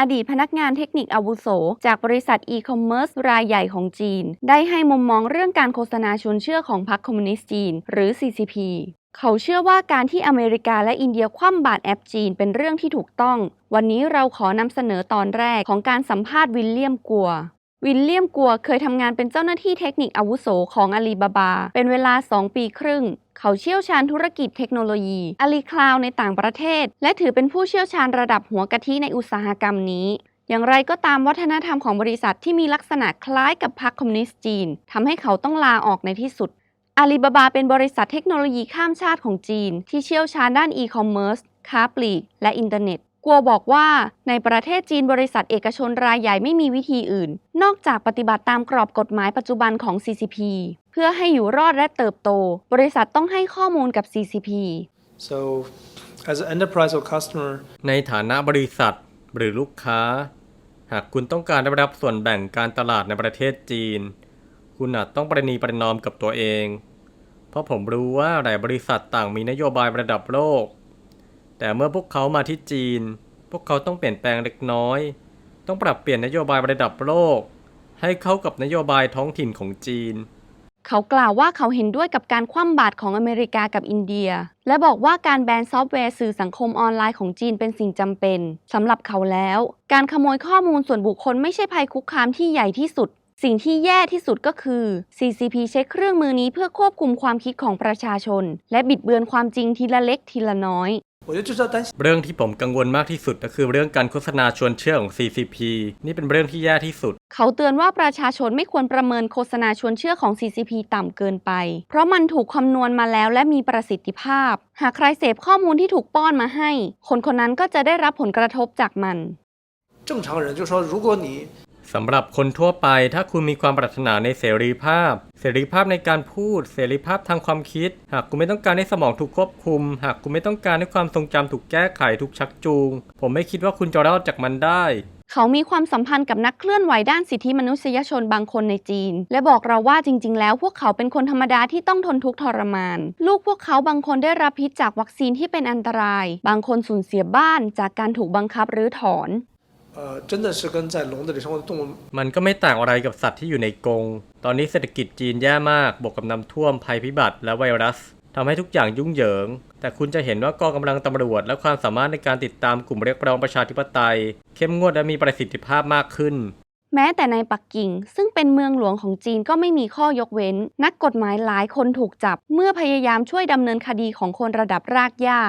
อดีตพนักงานเทคนิคอาวุโส จากบริษัทอีคอมเมิร์ซรายใหญ่ของจีน ได้ให้มุมมองเรื่องการโฆษณาชวนเชื่อของพรรคคอมมิวนิสต์จีน หรือ CCP เขาเชื่อว่าการที่อเมริกาและอินเดียคว่ำบาตรแอปจีนเป็นเรื่องที่ถูกต้อง วันนี้เราขอนำเสนอตอนแรกของการสัมภาษณ์วิลเลียมกัว วิลเลียมกัวเคยทำงานเป็นเจ้าหน้าที่เทคนิคอาวุโสของอาลีบาบา เป็นเวลา 2 ปีครึ่ง เขาเชี่ยวชาญธุรกิจเทคโนโลยีอาลีคลาวในต่างประเทศ และถือเป็นผู้เชี่ยวชาญระดับหัวกะทิในอุตสาหกรรมนี้ อย่างไรก็ตามวัฒนธรรมของบริษัทที่มีลักษณะคล้ายกับพรรคคอมมิวนิสต์จีนทำให้เขาต้องลาออกในที่สุดอาลีบาบาเป็นบริษัทเทคโนโลยีข้ามชาติของจีน ที่เชี่ยวชาญด้านอีคอมเมิร์ซค้าปลีก และอินเทอร์เน็ต กัวบอกว่า ในประเทศจีนบริษัทเอกชนรายใหญ่ไม่มีวิธีอื่น นอกจากปฏิบัติตามกรอบกฎหมายปัจจุบันของ CCP เพื่อให้อยู่รอดและเติบโต บริษัทต้องให้ข้อมูลกับ CCP So, as an enterprise or customer, ในฐานะบริษัทหรือลูกค้า หากคุณต้องการได้รับส่วนแบ่งการตลาดในประเทศจีน คุณอาจต้องประนีประนอมกับตัวเอง เพราะผมรู้ว่าหลายบริษัทต่างมีนโยบายระดับโลก แต่เมื่อพวกเขามาที่จีน พวกเขาต้องเปลี่ยนแปลงเล็กน้อย ต้องปรับเปลี่ยนนโยบายระดับโลก ให้เข้ากับนโยบายท้องถิ่นของจีน เขากล่าวว่าเขาเห็นด้วยกับการคว่ำบาตรของอเมริกากับอินเดีย และบอกว่าการแบนซอฟต์แวร์สื่อสังคมออนไลน์ของจีนเป็นสิ่งจำเป็นสำหรับเขาแล้ว การขโมยข้อมูลส่วนบุคคลไม่ใช่ภัยคุกคามที่ใหญ่ที่สุดสิ่งที่แย่ที่สุดก็คือ CCP ใช้เครื่องมือนี้เพื่อควบคุมความคิดของประชาชน และบิดเบือนความจริงทีละเล็กทีละน้อย เรื่องที่ผมกังวลมากที่สุดก็คือเรื่องการโฆษณาชวนเชื่อของ CCP นี่เป็นเรื่องที่แย่ที่สุด เขาเตือนว่าประชาชนไม่ควรประเมินโฆษณาชวนเชื่อของ CCP ต่ำเกินไป เพราะมันถูกคำนวณมาแล้วและมีประสิทธิภาพ หากใครเสพข้อมูลที่ถูกป้อนมาให้ คนคนนั้นก็จะได้รับผลกระทบจากมัน 正常人就说，如果你 สำหรับคนทั่วไปถ้าคุณมีความปรารถนาในเสรีภาพ เสรีภาพในการพูด เสรีภาพทางความคิด หากคุณไม่ต้องการให้สมองถูกควบคุม หากคุณไม่ต้องการให้ความทรงจำถูกแก้ไขถูกชักจูง ผมไม่คิดว่าคุณจะรอดจากมันได้เขามีความสัมพันธ์กับนักเคลื่อนไหวด้านสิทธิมนุษยชนบางคนในจีน และบอกเราว่าจริง ๆ แล้วพวกเขาเป็นคนธรรมดาที่ต้องทนทุกข์ทรมาน ลูกพวกเขาบางคนได้รับพิษจากวัคซีนที่เป็นอันตราย บางคนสูญเสียบ้านจากการถูกบังคับหรือถอน 呃，真的是跟在笼子里生活的动物 มันก็ไม่ต่างอะไรกับสัตว์ที่อยู่ในกรง ตอนนี้เศรษฐกิจจีนแย่มาก บวกกับน้ำท่วมภัยพิบัติและไวรัสทำให้ทุกอย่างยุ่งเหยิง แต่คุณจะเห็นว่ากองกำลังตำรวจและความสามารถในการติดตามกลุ่มเรียกร้องประชาธิปไตย เข้มงวดและมีประสิทธิภาพมากขึ้น แม้แต่ในปักกิ่ง ซึ่งเป็นเมืองหลวงของจีนก็ไม่มีข้อยกเว้น นักกฎหมายหลายคนถูกจับ เมื่อพยายามช่วยดำเนินคดีของคนระดับรากหญ้า